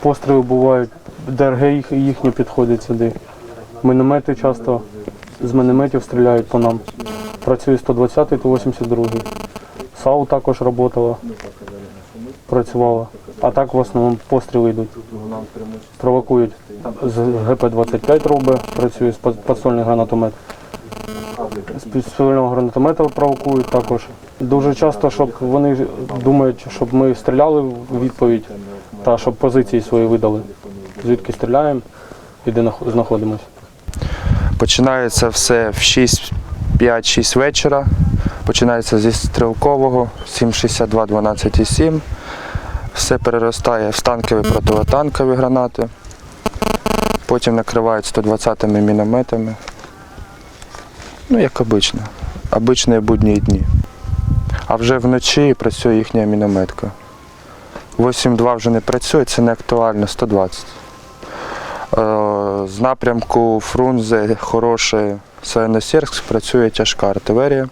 Постріли бувають, ДРГ їх, їхні підходять сюди. Міномети часто з мінометів стріляють по нам. Працює 120-й та 82. САУ також працювала, працювала. А так в основному постріли йдуть. Провокують. З ГП-25 робить, працює з под- подствольний гранатомет. З підствольного гранатомета провокують також. Дуже часто, щоб вони думають, щоб ми стріляли в відповідь та щоб позиції свої видали. Звідки стріляємо і де нах- знаходимося. Починається все в 6, 5-6 вечора. Починається зі стрілкового 7,62, 12,7. Все переростає в танкові противотанкові гранати. Потім накривають 120-ми мінометами. Ну, як обично. Обичні будні дні. А вже вночі працює їхня мінометка. 8.2 вже не працює, це не актуально, 120. Е, З напрямку Фрунзе, Хороше, Саяносерськ працює тяжка артилерія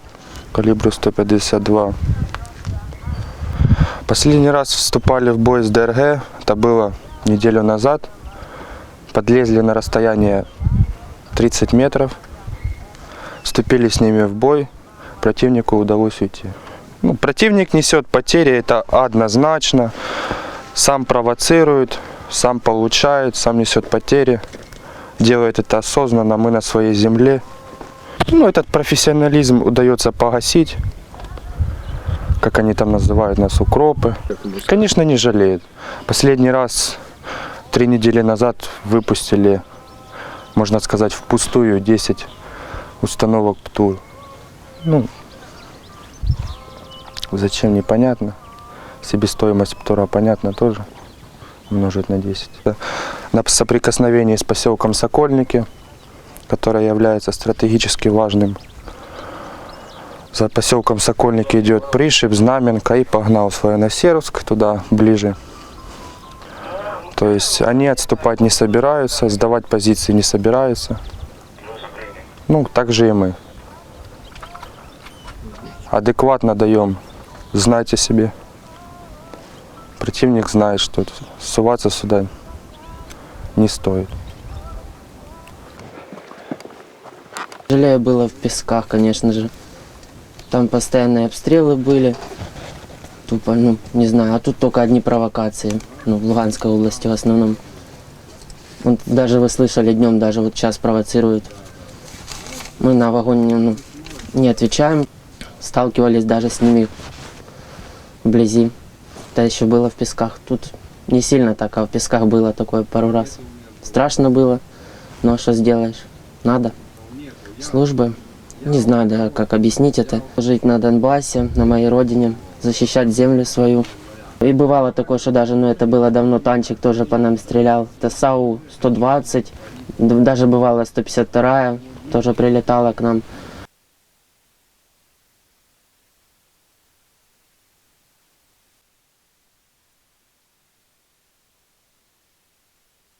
калібру 152. Последний раз вступали в бой с ДРГ, это было неделю назад. Подлезли на расстояние 30 метров, вступили с ними в бой, противнику удалось уйти. Ну, противник несет потери, это однозначно. Сам провоцирует, сам получает, сам несет потери. Делает это осознанно, мы на своей земле. Ну, этот профессионализм удается погасить, как они там называют нас, укропы. Конечно, не жалеют. Последний раз, три недели назад, выпустили, можно сказать, впустую 10 установок ПТУР. Ну, зачем, непонятно. Себестоимость ПТУРа понятна тоже. Умножить на 10. На соприкосновении с поселком Сокольники, которое является стратегически важным. За поселком Сокольники идет Пришиб, Знаменка и погнал в Военносервск, туда ближе. То есть они отступать не собираются, сдавать позиции не собираются. Ну, так же и мы. Адекватно даем, знайте себе. Противник знает, что суваться сюда не стоит. Жалею было в песках, конечно же. Там постоянные обстрелы были. Тупо, ну, не знаю, а тут только одни провокации. Ну, в Луганской области в основном. Вот даже вы слышали днем, даже вот сейчас провоцируют. Мы на вагоне ну, не отвечаем. Сталкивались даже с ними вблизи. Это еще было в песках. Тут не сильно так, а в песках было такое пару раз. Страшно было, но что сделаешь? Надо службы. Не знаю, да, как объяснить это. Жить на Донбассе, на моей родине, защищать землю свою. И бывало такое, что даже, ну это было давно, танчик тоже по нам стрелял. Это САУ-120, д- даже бывало 152 тоже прилетала к нам.